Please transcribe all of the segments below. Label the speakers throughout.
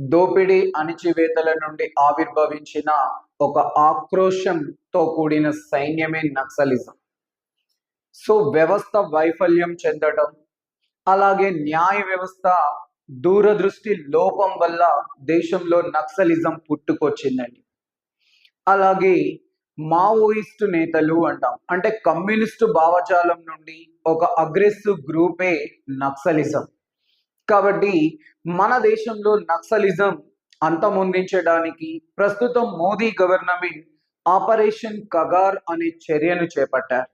Speaker 1: దోపిడీ అణిచివేతల నుండి ఆవిర్భవించిన ఒక ఆక్రోషంతో కూడిన సైన్యమే నక్సలిజం. సో వ్యవస్థ వైఫల్యం చెందడం అలాగే న్యాయ వ్యవస్థ దూరదృష్టి లోపం వల్ల దేశంలో నక్సలిజం పుట్టుకొచ్చిందండి. అలాగే మావోయిస్టు నేతలు అంటాం. అంటే కమ్యూనిస్టు భావజాలం నుండి ఒక అగ్రెసివ్ గ్రూపే నక్సలిజం. కాబట్టి మన దేశంలో నక్సలిజం అంతమొందించడానికి ప్రస్తుతం మోదీ గవర్నమెంట్ ఆపరేషన్ కగార్ అనే చర్యను చేపట్టారు.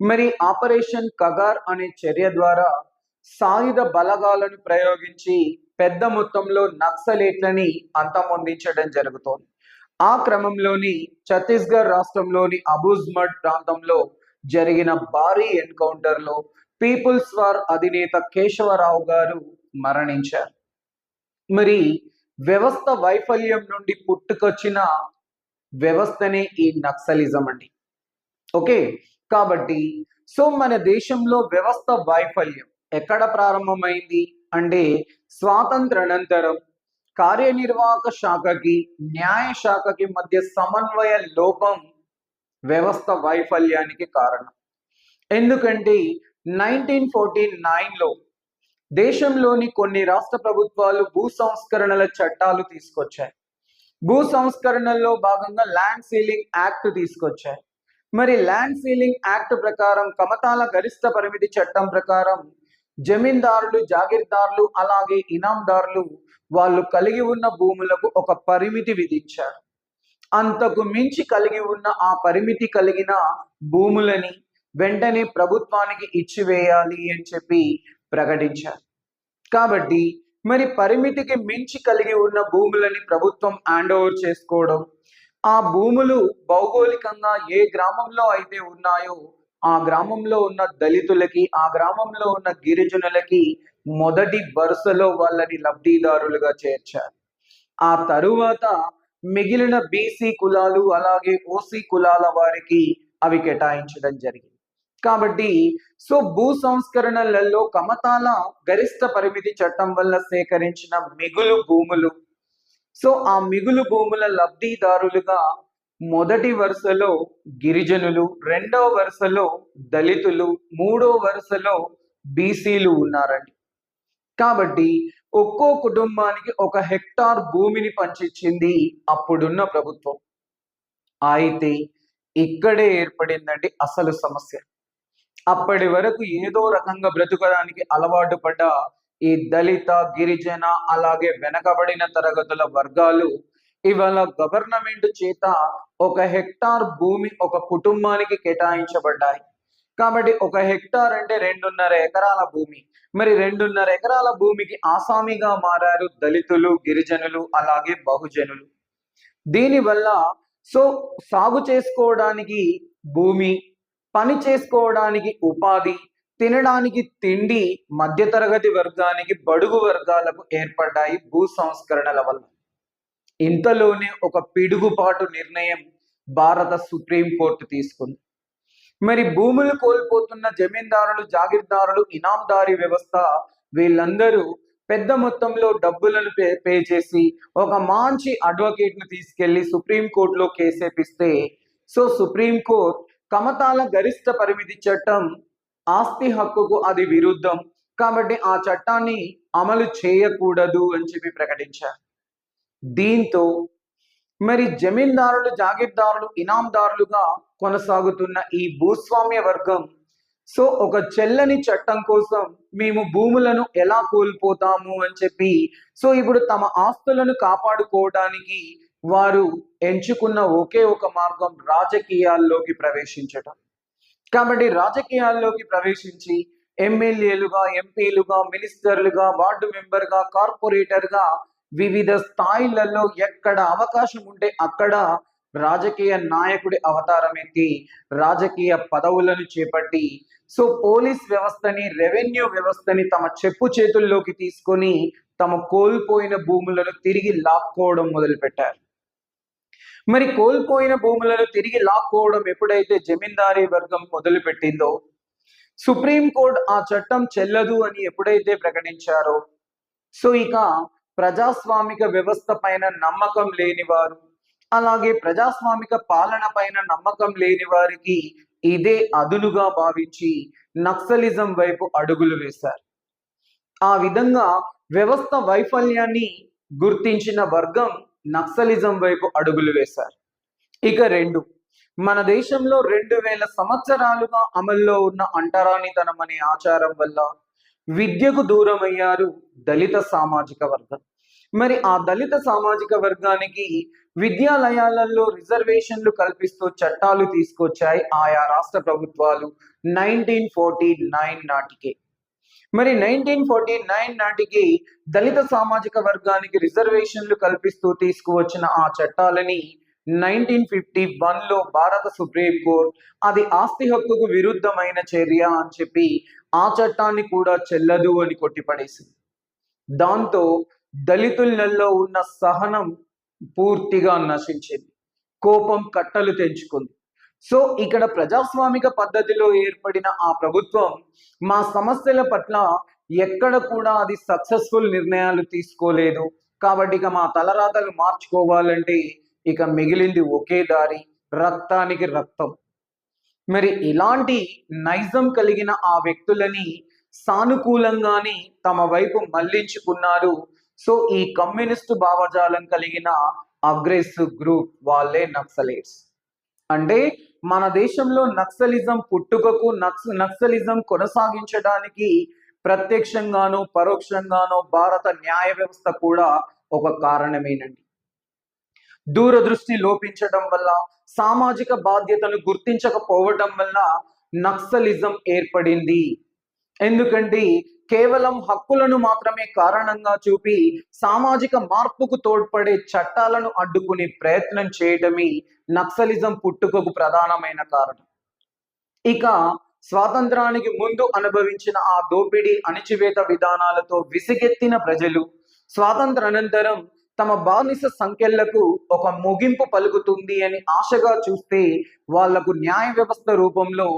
Speaker 1: మరి ఆపరేషన్ కగార్ అనే చర్య ద్వారా సాయుధ బలగాలను ప్రయోగించి పెద్ద మొత్తంలో నక్సలేట్లని అంతమొందించడం జరుగుతోంది. ఆ క్రమంలోని ఛత్తీస్గఢ్ రాష్ట్రంలోని అబూజ్మడ్ ప్రాంతంలో జరిగిన భారీ ఎన్కౌంటర్లో పీపుల్స్ వార్ అధినేత కేశవరావు గారు మరణించారు. మరి వ్యవస్థ వైఫల్యం నుండి పుట్టుకొచ్చిన వ్యవస్థనే ఈ నక్సలిజం అండి. ఓకే? కాబట్టి సో మన దేశంలో వ్యవస్థ వైఫల్యం ఎక్కడ ప్రారంభమైంది అంటే స్వాతంత్ర అనంతరం కార్యనిర్వాహక శాఖకి న్యాయ శాఖకి మధ్య సమన్వయ లోపం వ్యవస్థ వైఫల్యానికి కారణం. ఎందుకంటే నైన్టీన్ ఫోర్టీ నైన్లో దేశంలోని కొన్ని రాష్ట్ర ప్రభుత్వాలు భూ సంస్కరణల చట్టాలు తీసుకొచ్చాయి. భూ సంస్కరణల్లో భాగంగా ల్యాండ్ సీలింగ్ యాక్ట్ తీసుకొచ్చాయి. మరి ల్యాండ్ సీలింగ్ యాక్ట్ ప్రకారం కమతాల గరిష్ట పరిమితి చట్టం ప్రకారం జమీందారులు జాగీర్దారులు అలాగే ఇనాందారులు వాళ్ళు కలిగి ఉన్న భూములకు ఒక పరిమితి విధించారు. అంతకు మించి కలిగి ఉన్న ఆ పరిమితి కలిగిన భూములని వెంటనే ప్రభుత్వానికి ఇచ్చివేయాలి అని చెప్పి ప్రకటించారు. కాబట్టి మరి పరిమితికి మించి కలిగి ఉన్న భూములని ప్రభుత్వం హ్యాండ్ ఓవర్ చేసుకోవడం ఆ భూములు భౌగోళికంగా ఏ గ్రామంలో అయితే ఉన్నాయో ఆ గ్రామంలో ఉన్న దళితులకి ఆ గ్రామంలో ఉన్న గిరిజనులకి మొదటి వరుసలో వాళ్ళని లబ్ధిదారులుగా చేర్చారు. ఆ తరువాత మిగిలిన బీసీ కులాలు అలాగే ఓసీ కులాల వారికి అవి కేటాయించడం జరిగింది. కాబట్టి సో భూ సంస్కరణలలో కమతాల గరిష్ట పరిమితి చట్టం వల్ల సేకరించిన మిగులు భూములు. సో ఆ మిగులు భూముల లబ్ధిదారులుగా మొదటి వరుసలో గిరిజనులు రెండో వరుసలో దళితులు మూడో వరుసలో బీసీలు ఉన్నారండి. కాబట్టి ఒక్కో కుటుంబానికి ఒక హెక్టార్ భూమిని పంచిచ్చింది అప్పుడున్న ప్రభుత్వం. అయితే ఇక్కడే ఏర్పడిందండి అసలు సమస్య. అప్పటి వరకు ఏదో రకంగా బ్రతుకడానికి అలవాటు పడ్డ ఈ దళిత గిరిజన అలాగే వెనకబడిన తరగతుల వర్గాలు ఇవాళ గవర్నమెంట్ చేత ఒక హెక్టార్ భూమి ఒక కుటుంబానికి కేటాయించబడ్డాయి. కాబట్టి ఒక హెక్టార్ అంటే రెండున్నర ఎకరాల భూమి. మరి రెండున్నర ఎకరాల భూమికి ఆసామిగా మారారు దళితులు గిరిజనులు అలాగే బహుజనులు. దీనివల్ల సో సాగు చేసుకోవడానికి భూమి పని చేసుకోవడానికి ఉపాధి తినడానికి తిండి మధ్యతరగతి వర్గానికి బడుగు వర్గాలకు ఏర్పడ్డాయి భూ సంస్కరణల వల్ల. ఇంతలోనే ఒక పిడుగుపాటు నిర్ణయం భారత సుప్రీం కోర్టు తీసుకుంది. మరి భూములు కోల్పోతున్న జమీందారులు జాగీర్దారులు ఇనాందారీ వ్యవస్థ వీళ్ళందరూ పెద్ద మొత్తంలో డబ్బులను పే పే చేసి ఒక మంచి అడ్వకేట్ను తీసుకెళ్ళి సుప్రీం కోర్టులో కేసేపిస్తే సో సుప్రీం కోర్ట్ కమతాల గరిష్ట పరిమితి చట్టం ఆస్తి హక్కుకు అది విరుద్ధం. కాబట్టి ఆ చట్టాన్ని అమలు చేయకూడదు అని చెప్పి ప్రకటించారు. దీంతో మరి జమీందారులు జాగీర్దారులు ఇనాందారులుగా కొనసాగుతున్న ఈ భూస్వామ్య వర్గం సో ఒక చెల్లని చట్టం కోసం మేము భూములను ఎలా కోల్పోతాము అని చెప్పి సో ఇప్పుడు తమ ఆస్తులను కాపాడుకోవడానికి వారు ఎంచుకున్న ఒకే ఒక మార్గం రాజకీయాల్లోకి ప్రవేశించటం. కాబట్టి రాజకీయాల్లోకి ప్రవేశించి ఎమ్మెల్యేలుగా ఎంపీలుగా మినిస్టర్లుగా వార్డు మెంబర్గా కార్పొరేటర్గా వివిధ స్థాయిలలో ఎక్కడ అవకాశం ఉంటే అక్కడ రాజకీయ నాయకుడి అవతారం ఎత్తి రాజకీయ పదవులను చేపట్టి సో పోలీస్ వ్యవస్థని రెవెన్యూ వ్యవస్థని తమ చెప్పు చేతుల్లోకి తీసుకొని తమ కోల్పోయిన భూములను తిరిగి లాక్కోవడం మొదలుపెట్టారు. మరి కోల్పోయిన భూములను తిరిగి లాక్కోవడం ఎప్పుడైతే జమీందారీ వర్గం మొదలుపెట్టిందో సుప్రీం కోర్ట్ ఆ చట్టం చెల్లదు అని ఎప్పుడైతే ప్రకటించారో సో ఇక ప్రజాస్వామిక వ్యవస్థ పైన నమ్మకం లేని వారు అలాగే ప్రజాస్వామిక పాలన పైన నమ్మకం లేని వారికి ఇదే అదునుగా భావించి నక్సలిజం వైపు అడుగులు వేశారు. ఆ విధంగా వ్యవస్థ వైఫల్యాన్ని గుర్తించిన వర్గం నక్సలిజం వైపు అడుగులు వేశారు. ఇక రెండు మన దేశంలో రెండు వేల సంవత్సరాలుగా అమల్లో ఉన్న అంటరానితనం అనే ఆచారం వల్ల విద్యకు దూరమయ్యారు దళిత సామాజిక వర్గం. మరి ఆ దళిత సామాజిక వర్గానికి విద్యాలయాలలో రిజర్వేషన్లు కల్పిస్తూ చట్టాలు తీసుకొచ్చాయి ఆయా రాష్ట్ర ప్రభుత్వాలు నైన్టీన్ ఫోర్టీ నైన్ నాటికే. మరి నైన్టీన్ ఫార్టీ నైన్ నాటికి దళిత సామాజిక వర్గానికి రిజర్వేషన్లు కల్పిస్తూ తీసుకువచ్చిన ఆ చట్టాలని నైన్టీన్ ఫిఫ్టీ వన్లో భారత సుప్రీం కోర్ట్ అది ఆస్తి హక్కుకు విరుద్ధమైన చర్య అని చెప్పి ఆ చట్టాన్ని కూడా చెల్లదు అని కొట్టిపడేసింది. దాంతో దళితులలో ఉన్న సహనం పూర్తిగా నశించింది. కోపం కట్టలు తెంచుకుంది. సో ఇక్కడ ప్రజాస్వామిక పద్ధతిలో ఏర్పడిన ఆ ప్రభుత్వం మా సమస్యల పట్ల ఎక్కడ కూడా అది సక్సెస్ఫుల్ నిర్ణయాలు తీసుకోలేదు. కాబట్టి ఇక మా తలరాతలు మార్చుకోవాలంటే ఇక మిగిలింది ఒకే దారి రక్తానికి రక్తం. మరి ఇలాంటి నైజం కలిగిన ఆ వ్యక్తులని సానుకూలంగానే తమ వైపు మళ్ళించుకున్నారు. సో ఈ కమ్యూనిస్టు భావజాలం కలిగిన అగ్రెసివ్ గ్రూప్ వాళ్ళే నక్సలేట్స్. అంటే మన దేశంలో నక్సలిజం పుట్టుకకు నక్స నక్సలిజం కొనసాగించడానికి ప్రత్యక్షంగానో పరోక్షంగానో భారత న్యాయ వ్యవస్థ కూడా ఒక కారణమేనండి. దూరదృష్టి లోపించడం వల్ల సామాజిక బాధ్యతను గుర్తించకపోవడం వల్ల నక్సలిజం ఏర్పడింది. ఎందుకంటే కేవలం హక్కులను మాత్రమే కారణంగా చూపి సామాజిక మార్పుకు తోడ్పడే చట్టాలను అడ్డుకునే ప్రయత్నం చేయడమే నక్సలిజం పుట్టుకకు ప్రధానమైన కారణం. ఇక స్వాతంత్రానికి ముందు అనుభవించిన ఆ దోపిడీ అణిచివేత విధానాలతో విసిగెత్తిన ప్రజలు స్వాతంత్ర అనంతరం తమ బానిస సంఖ్యలకు ఒక ముగింపు పలుకుతుంది అని ఆశగా చూస్తే వాళ్ళకు న్యాయ వ్యవస్థ రూపంలో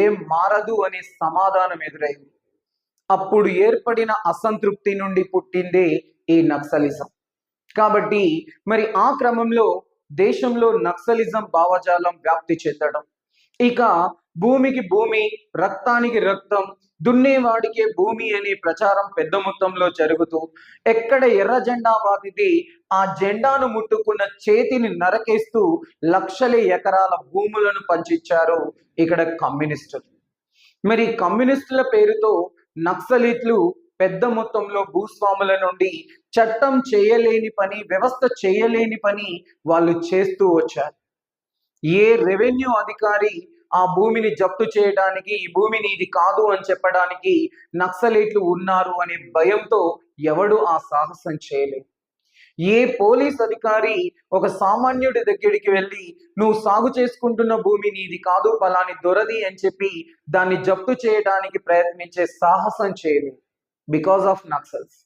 Speaker 1: ఏం మారదు అనే సమాధానం ఎదురైంది. అప్పుడు ఏర్పడిన అసంతృప్తి నుండి పుట్టిందే ఈ నక్సలిజం. కాబట్టి మరి ఆ క్రమంలో దేశంలో నక్సలిజం భావజాలం వ్యాప్తి చెందడం ఇక భూమికి భూమి రక్తానికి రక్తం దున్నేవాడికే భూమి అనే ప్రచారం పెద్ద మొత్తంలో జరుగుతూ ఎక్కడ ఎర్ర జెండా బాధితే ఆ జెండాను ముట్టుకున్న చేతిని నరకేస్తూ లక్షల ఎకరాల భూములను పంచిచ్చారు ఇక్కడ కమ్యూనిస్టులు. మరి కమ్యూనిస్టుల పేరుతో నక్సలిట్లు పెద్ద మొత్తంలో భూస్వాముల నుండి చట్టం చేయలేని పని వ్యవస్థ చేయలేని పని వాళ్ళు చేస్తూ వచ్చారు. ఏ రెవెన్యూ అధికారి ఆ భూమిని జప్తు చేయడానికి ఈ భూమిని ఇది కాదు అని చెప్పడానికి నక్సలేట్లు ఉన్నారు అనే భయంతో ఎవడు ఆ సాహసం చేయలేదు. ఏ పోలీస్ అధికారి ఒక సామాన్యుడి దగ్గరికి వెళ్ళి నువ్వు సాగు చేసుకుంటున్న భూమి నీది కాదు ఫలాని దొరది అని చెప్పి దాన్ని జప్తు చేయడానికి ప్రయత్నించే సాహసం చేయదు బికాస్ ఆఫ్ నక్సల్స్.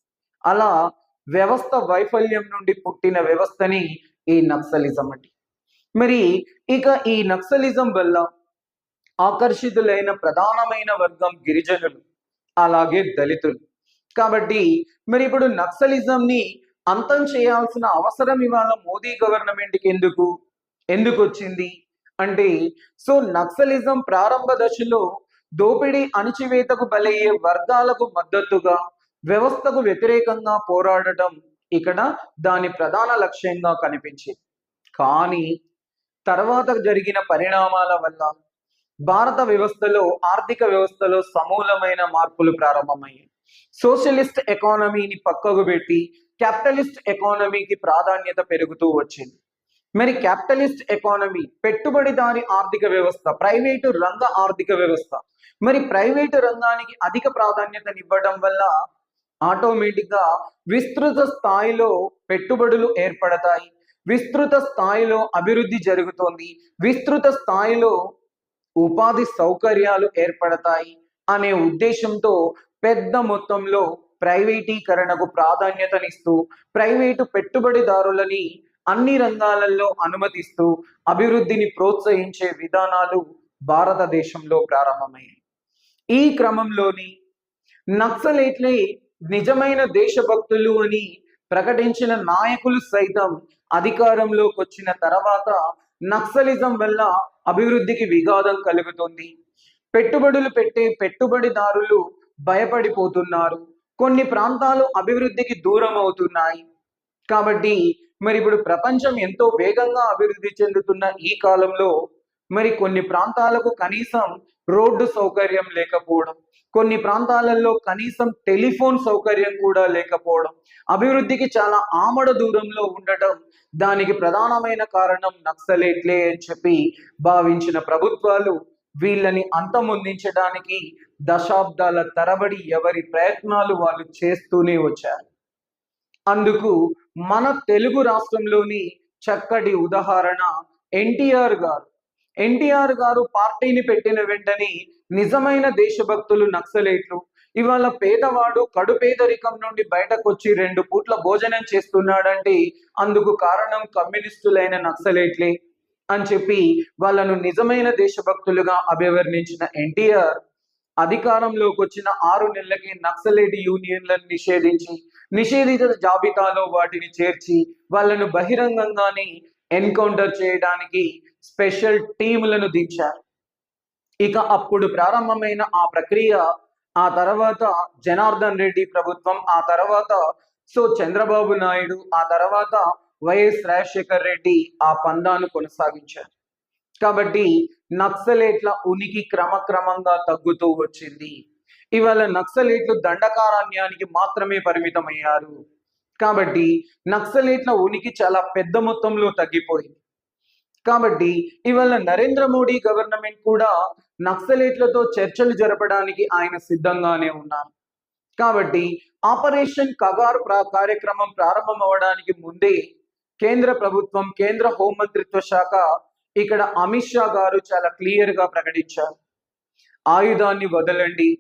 Speaker 1: అలా వ్యవస్థ వైఫల్యం నుండి పుట్టిన వ్యవస్థని ఈ నక్సలిజం అండి. మరి ఇక ఈ నక్సలిజం వల్ల ఆకర్షితులైన ప్రధానమైన వర్గం గిరిజనులు అలాగే దళితులు. కాబట్టి మరి ఇప్పుడు నక్సలిజంని అంతం చేయాల్సిన అవసరం ఇవాళ మోదీ గవర్నమెంట్కి ఎందుకు? ఎందుకు వచ్చింది? అంటే సో నక్సలిజం ప్రారంభ దశలో దోపిడీ అణచివేతకు బలయ్యే వర్గాలకు మద్దతుగా వ్యవస్థకు వ్యతిరేకంగా పోరాడటం ఇక్కడ దాని ప్రధాన లక్ష్యంగా కనిపించింది. కానీ తర్వాత జరిగిన పరిణామాల వల్ల భారత వ్యవస్థలో ఆర్థిక వ్యవస్థలో సమూలమైన మార్పులు ప్రారంభమయ్యాయి. సోషలిస్ట్ ఎకానమీని పక్కకు పెట్టి క్యాపిటలిస్ట్ ఎకానమీకి ప్రాధాన్యత పెరుగుతూ వచ్చింది. మరి క్యాపిటలిస్ట్ ఎకానమీ పెట్టుబడిదారి ఆర్థిక వ్యవస్థ ప్రైవేటు రంగ ఆర్థిక వ్యవస్థ మరి ప్రైవేటు రంగానికి అధిక ప్రాధాన్యతనివ్వడం వల్ల ఆటోమేటిక్గా విస్తృత స్థాయిలో పెట్టుబడులు ఏర్పడతాయి. విస్తృత స్థాయిలో అభివృద్ధి జరుగుతోంది. విస్తృత స్థాయిలో ఉపాధి సౌకర్యాలు ఏర్పడతాయి అనే ఉద్దేశంతో పెద్ద మొత్తంలో ప్రైవేటీకరణకు ప్రాధాన్యతనిస్తూ ప్రైవేటు పెట్టుబడిదారులని అన్ని రంగాలలో అనుమతిస్తూ అభివృద్ధిని ప్రోత్సహించే విధానాలు భారతదేశంలో ప్రారంభమయ్యాయి. ఈ క్రమంలోని నక్సలైట్లే నిజమైన దేశభక్తులు అని ప్రకటించిన నాయకులు సైతం అధికారంలోకి వచ్చిన తర్వాత నక్సలిజం వల్ల అభివృద్ధికి విఘాతం కలుగుతుంది. పెట్టుబడులు పెట్టే పెట్టుబడిదారులు భయపడిపోతున్నారు. కొన్ని ప్రాంతాలు అభివృద్ధికి దూరం అవుతున్నాయి. కాబట్టి మరి ఇప్పుడు ప్రపంచం ఎంతో వేగంగా అభివృద్ధి చెందుతున్న ఈ కాలంలో మరి కొన్ని ప్రాంతాలకు కనీసం రోడ్డు సౌకర్యం లేకపోవడం కొన్ని ప్రాంతాలలో కనీసం టెలిఫోన్ సౌకర్యం కూడా లేకపోవడం అభివృద్ధికి చాలా ఆమడ దూరంలో ఉండటం దానికి ప్రధానమైన కారణం నక్సలేట్లే అని చెప్పి భావించిన ప్రభుత్వాలు వీళ్ళని అంతమొందించడానికి దశాబ్దాల తరబడి ఎవరి ప్రయత్నాలు వాళ్ళు చేస్తూనే వచ్చారు. అందుకు మన తెలుగు రాష్ట్రంలోని చక్కటి ఉదాహరణ ఎన్టీఆర్ గారు. ఎన్టీఆర్ గారు పార్టీని పెట్టిన వెంటనే నిజమైన దేశభక్తులు నక్సలేట్లు. ఇవాళ పేదవాడు కడు పేదరికం నుండి బయటకు వచ్చి రెండు పూట్ల భోజనం చేస్తున్నాడంటే అందుకు కారణం కమ్యూనిస్టులైన నక్సలేట్లే. అని చెప్పి వాళ్ళను నిజమైన దేశభక్తులుగా అభివర్ణించిన ఎన్టీఆర్ అధికారంలోకి వచ్చిన ఆరు నెలలకి నక్సలేట్ యూనియన్లను నిషేధించి నిషేధిత జాబితాలో వాటిని చేర్చి వాళ్ళను బహిరంగంగానే ఎన్కౌంటర్ చేయడానికి స్పెషల్ టీములను దించారు. ఇక అప్పుడు ప్రారంభమైన ఆ ప్రక్రియ ఆ తర్వాత జనార్దన్ రెడ్డి ప్రభుత్వం ఆ తర్వాత సో చంద్రబాబు నాయుడు ఆ తర్వాత వైఎస్ రాజశేఖర్ రెడ్డి ఆ పందాను కొనసాగించారు. కాబట్టి నక్సలేట్ల ఉనికి క్రమక్రమంగా తగ్గుతూ వచ్చింది. ఇవాళ నక్సలేట్లు దండకారణ్యానికి మాత్రమే పరిమితమయ్యారు. కాబట్టి నక్సలేట్ల ఉనికి చాలా పెద్ద మొత్తంలో తగ్గిపోయింది. కాబట్టి ఇవాళ నరేంద్ర మోడీ గవర్నమెంట్ కూడా నక్సలేట్లతో చర్చలు జరపడానికి ఆయన సిద్ధంగానే ఉన్నారు. కాబట్టి ఆపరేషన్ కగార్ ప్రా- కార్యక్రమం ప్రారంభం అవడానికి ముందే కేంద్ర ప్రభుత్వం కేంద్ర హోంమంత్రిత్వ శాఖ ఇక్కడ అమిత్ షా గారు చాలా క్లియర్గా ప్రకటించారు. ఆయుధాన్ని వదలండి.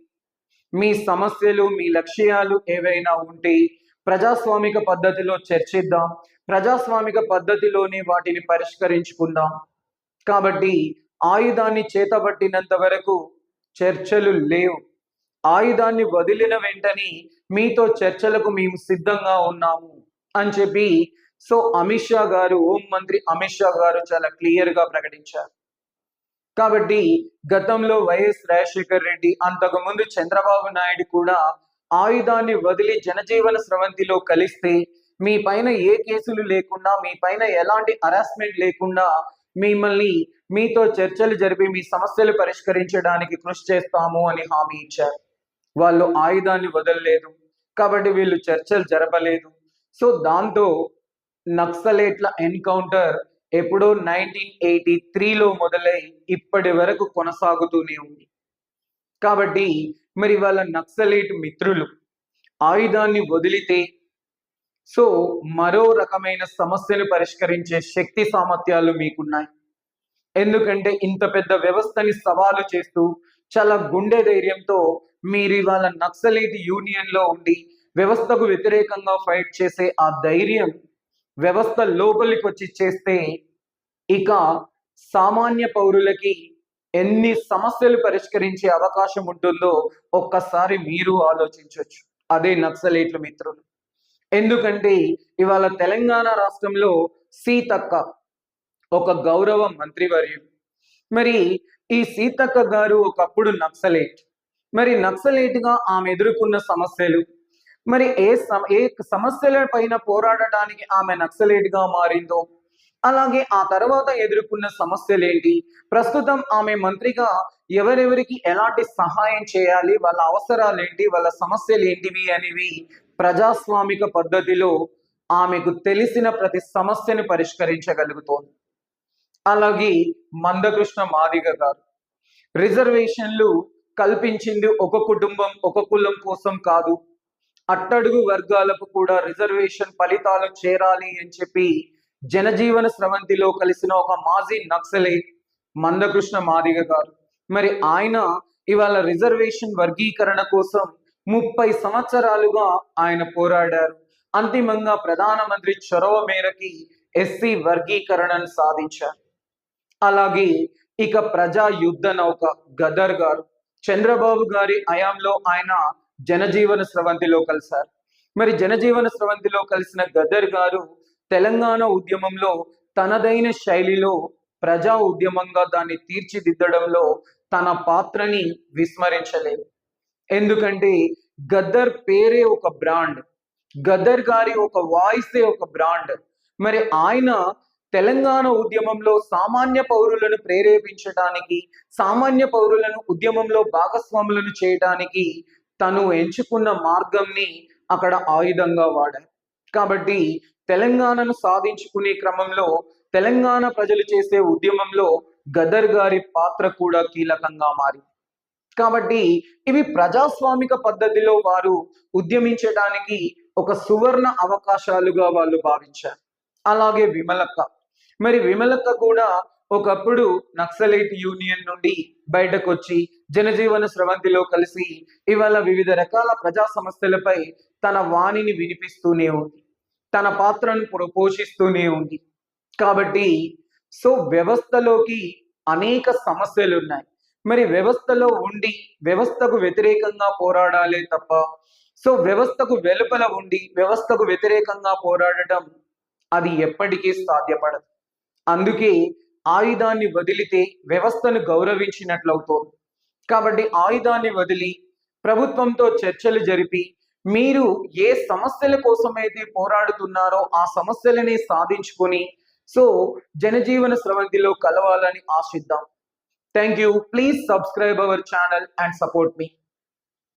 Speaker 1: మీ సమస్యలు మీ లక్ష్యాలు ఏవైనా ఉంటే ప్రజాస్వామిక పద్ధతిలో చర్చిద్దాం. ప్రజాస్వామిక పద్ధతిలోనే వాటిని పరిష్కరించుకుందాం. కాబట్టి ఆయుధాన్ని చేతబట్టినంత వరకు చర్చలు లేవు. ఆయుధాన్ని వదిలిన వెంటనే మీతో చర్చలకు మేము సిద్ధంగా ఉన్నాము అని చెప్పి సో అమిత్ షా గారు హోం మంత్రి అమిత్ షా గారు చాలా క్లియర్గా ప్రకటించారు. కాబట్టి గతంలో వైఎస్ రాజశేఖర్ రెడ్డి అంతకుముందు చంద్రబాబు నాయుడు కూడా ఆయుధాన్ని వదిలి జనజీవన స్రవంతిలో కలిస్తే మీ పైన ఏ కేసులు లేకుండా మీ పైన ఎలాంటి హరాస్మెంట్ లేకుండా మిమ్మల్ని మీతో చర్చలు జరిపి మీ సమస్యలు పరిష్కరించడానికి కృషి చేస్తాము అని హామీ ఇచ్చారు. వాళ్ళు ఆయుధాన్ని వదలలేదు. కాబట్టి వీళ్ళు చర్చలు జరపలేదు. సో దాంతో నక్సలేట్ల ఎన్కౌంటర్ ఎప్పుడో నైన్టీన్ ఎయిటీ త్రీలో మొదలై ఇప్పటి వరకు కొనసాగుతూనే ఉంది. కాబట్టి మరి వాళ్ళ నక్సలేట్ మిత్రులు ఆయుధాన్ని వదిలితే సో మరో రకమైన సమస్యను పరిష్కరించే శక్తి సామర్థ్యాలు మీకున్నాయి. ఎందుకంటే ఇంత పెద్ద వ్యవస్థని సవాలు చేస్తూ చాలా గుండె ధైర్యంతో మీరు ఇవాళ నక్సలైట్ యూనియన్లో ఉండి వ్యవస్థకు వ్యతిరేకంగా ఫైట్ చేసే ఆ ధైర్యం వ్యవస్థ లోపలికి వచ్చి చేస్తే ఇక సామాన్య పౌరులకి ఎన్ని సమస్యలు పరిష్కరించే అవకాశం ఉంటుందో ఒక్కసారి మీరు ఆలోచించవచ్చు అదే నక్సలేట్ల మిత్రులు. ఎందుకంటే ఇవాళ తెలంగాణ రాష్ట్రంలో సీతక్క ఒక గౌరవ మంత్రివర్యుడు మరి ఈ సీతక్క గారు ఒకప్పుడు నక్సలేట్. మరి నక్సలేట్గా ఆమె ఎదుర్కొన్న సమస్యలు మరి ఏ సమ ఏ సమస్యల పైన పోరాడటానికి ఆమె నక్సలేట్గా మారిందో? అలాగే ఆ తర్వాత ఎదుర్కొన్న సమస్యలేంటి? ప్రస్తుతం ఆమె మంత్రిగా ఎవరెవరికి ఎలాంటి సహాయం చేయాలి? వాళ్ళ అవసరాలు ఏంటి వాళ్ళ సమస్యలు ఏంటివి అనేవి ప్రజాస్వామిక పద్ధతిలో ఆమెకు తెలిసిన ప్రతి సమస్యను పరిష్కరించగలుగుతోంది. అలాగే మందకృష్ణ మాదిగ గారు రిజర్వేషన్లు కల్పించింది ఒక కుటుంబం ఒక కులం కోసం కాదు. అట్టడుగు వర్గాలకు కూడా రిజర్వేషన్ ఫలితాలు చేరాలి అని చెప్పి జనజీవన స్రవంతిలో కలిసిన ఒక మాజీ నక్సలైట్ మందకృష్ణ మాదిగ గారు. మరి ఆయన ఇవాళ రిజర్వేషన్ వర్గీకరణ కోసం ముప్పై సంవత్సరాలుగా ఆయన పోరాడారు. అంతిమంగా ప్రధానమంత్రి చొరవ మేరకి ఎస్సీ వర్గీకరణను సాధించారు. అలాగే ఇక ప్రజా యుద్ధ నౌక గదర్ గారు. చంద్రబాబు గారి హయాంలో ఆయన జనజీవన స్రవంతిలో కలిశారు మరి జనజీవన స్రవంతిలో కలిసిన గద్దర్ గారు తెలంగాణ ఉద్యమంలో తనదైన శైలిలో ప్రజా ఉద్యమంగా దాన్ని తీర్చిదిద్దడంలో తన పాత్రని విస్మరించలేదు. ఎందుకంటే గద్దర్ పేరే ఒక బ్రాండ్ గద్దర్ గారి ఒక వాయిసే ఒక బ్రాండ్. మరి ఆయన తెలంగాణ ఉద్యమంలో సామాన్య పౌరులను ప్రేరేపించడానికి సామాన్య పౌరులను ఉద్యమంలో భాగస్వాములను చేయడానికి తను ఎంచుకున్న మార్గంని అక్కడ ఆయుధంగా వాడారు. కాబట్టి తెలంగాణను సాధించుకునే క్రమంలో తెలంగాణ ప్రజలు చేసే ఉద్యమంలో గదర్ గారి పాత్ర కూడా కీలకంగా మారింది. కాబట్టి ఇవి ప్రజాస్వామిక పద్ధతిలో వారు ఉద్యమించడానికి ఒక సువర్ణ అవకాశాలుగా వాళ్ళు భావించారు. అలాగే విమలక్క. మరి విమలక్క కూడా ఒకప్పుడు నక్సలైట్ యూనియన్ నుండి బయటకు వచ్చి జనజీవన స్రవంతిలో కలిసి ఇవాళ వివిధ రకాల ప్రజా సమస్యలపై తన వాణిని వినిపిస్తూనే ఉంది. తన పాత్రను పోషిస్తూనే ఉంది. కాబట్టి సో వ్యవస్థలోకి అనేక సమస్యలు ఉన్నాయి మరి వ్యవస్థలో ఉండి వ్యవస్థకు వ్యతిరేకంగా పోరాడాలే తప్ప సో వ్యవస్థకు వెలుపల ఉండి వ్యవస్థకు వ్యతిరేకంగా పోరాడటం అది ఎప్పటికీ సాధ్యపడదు. అందుకే ఆయుధాన్ని వదిలితే వ్యవస్థను గౌరవించినట్లవుతోంది. కాబట్టి ఆయుధాన్ని వదిలి ప్రభుత్వంతో చర్చలు జరిపి మీరు ఏ సమస్యల కోసమైతే పోరాడుతున్నారో ఆ సమస్యలని సాధించుకొని సో జనజీవన స్రవంతిలో కలవాలని ఆశిద్దాం. Thank you please subscribe our channel and support me